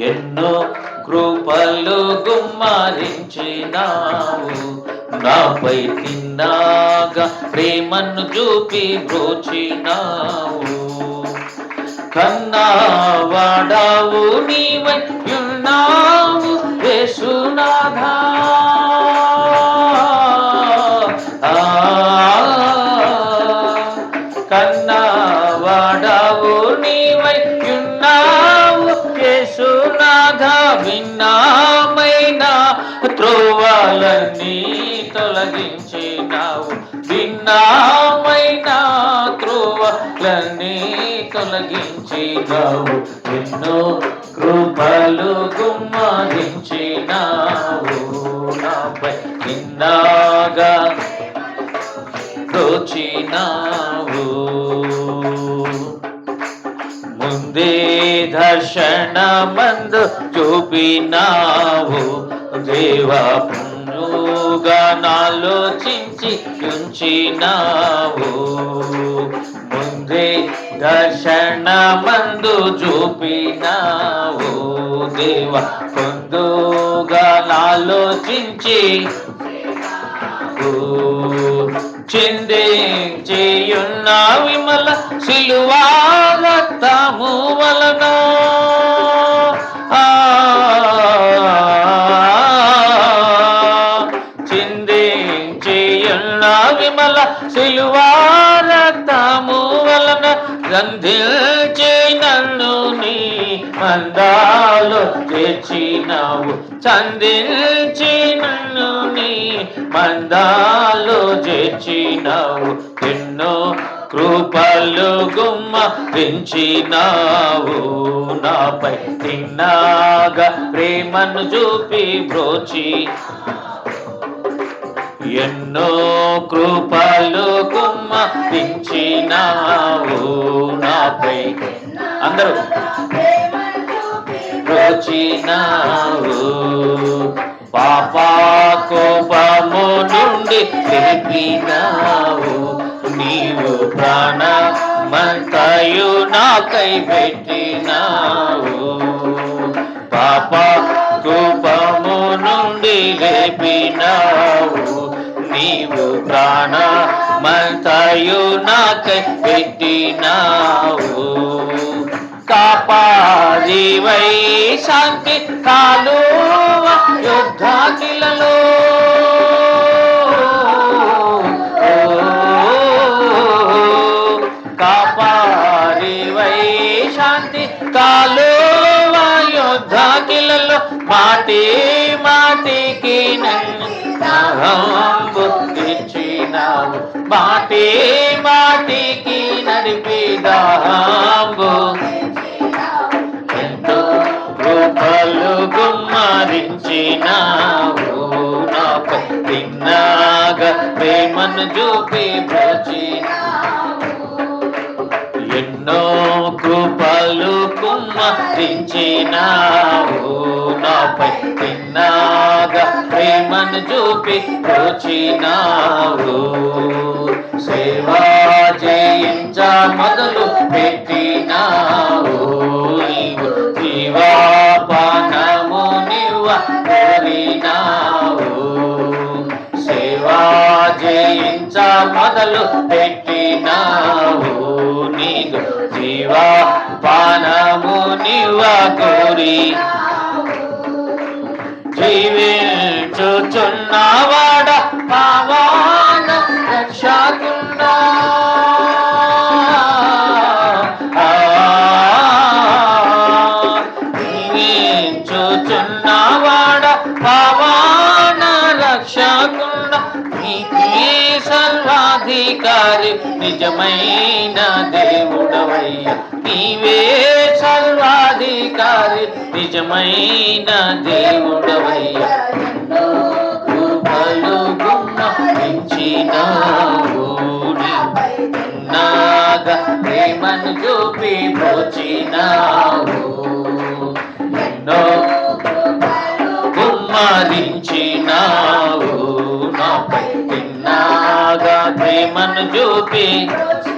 ఎన్నో కృపలు గుమ్మరించినావు. నాపై తిన్నాగా ప్రేమను చూపి బ్రోచినావు. కన్నావాడావు నీవై ఉన్నావు. వేసునాథా భిన్నమైన త్రోవాలన్నీ తొలగించినావు. భిన్నమైన త్రోవలన్నీ తొలగించినావు. ఎన్నో కృపలు గుమ్మరించినావు నాపై నిన్నాగా తోచినావు ముందే దర్శనమందు చూపినావు. దేవా పుణ్యుగా నాలోచించి ఉంచినావు. ముందే దర్శన మందు చూపినావు. దేవా పొందుగా నాలోచించి చెందే చేయున్న విమల సిలువాగతము వలన విమల వలన గంధిల్చే నన్ను నీ మందాలు చేర్చినావు చందించి నన్ను నీ మందాలు చేర్చినావు ఎన్నో కృపలు గుమ్మ పెంచినావు నాపై తిన్నాగా ప్రేమను చూపి బ్రోచి ఎన్నో కృపలు కుమ్మరించినావు నాపై. అందరూ రుచినావు పాపా కోపము నుండి తెలిపినావు నీవు ప్రాణమంతయు నాకై పెట్టినావు. పాప కో లేపినావు నీవు ప్రాణ మంతయు నాకై పెట్టినావు. కాపాదివై శాంతి కాలు యుద్ధాకిలలో. కాపాదివై శాంతి కాలువ యుద్ధాకిలలో మాటి మాటికి నన్ను మాటి మాటికి నడిపి దాంబు ఎంతో కృపలు గుమ్మరించినావు. నాపై తిన్నాగా ప్రేమను చూపి ఎన్నో కృపలు కుమ్మరించినావు నాపై తిన్నాగా ప్రేమను చూపి రోచినావు. సేవా జీవా పానము నివ్వ కోరి. జీవించుచున్నవాడ సర్వాధికారి నిజమైన దేవుడవయ్యా. నీవే సర్వాధికారి నిజమైన దేవుడవయ్యా. కృపలు గుమ్మరించినావు నాగా ప్రేమను చూపి పోచినావు. ఎన్నో కుమ్మరించినావు నాపై తిన్నాగా ప్రేమను చూపి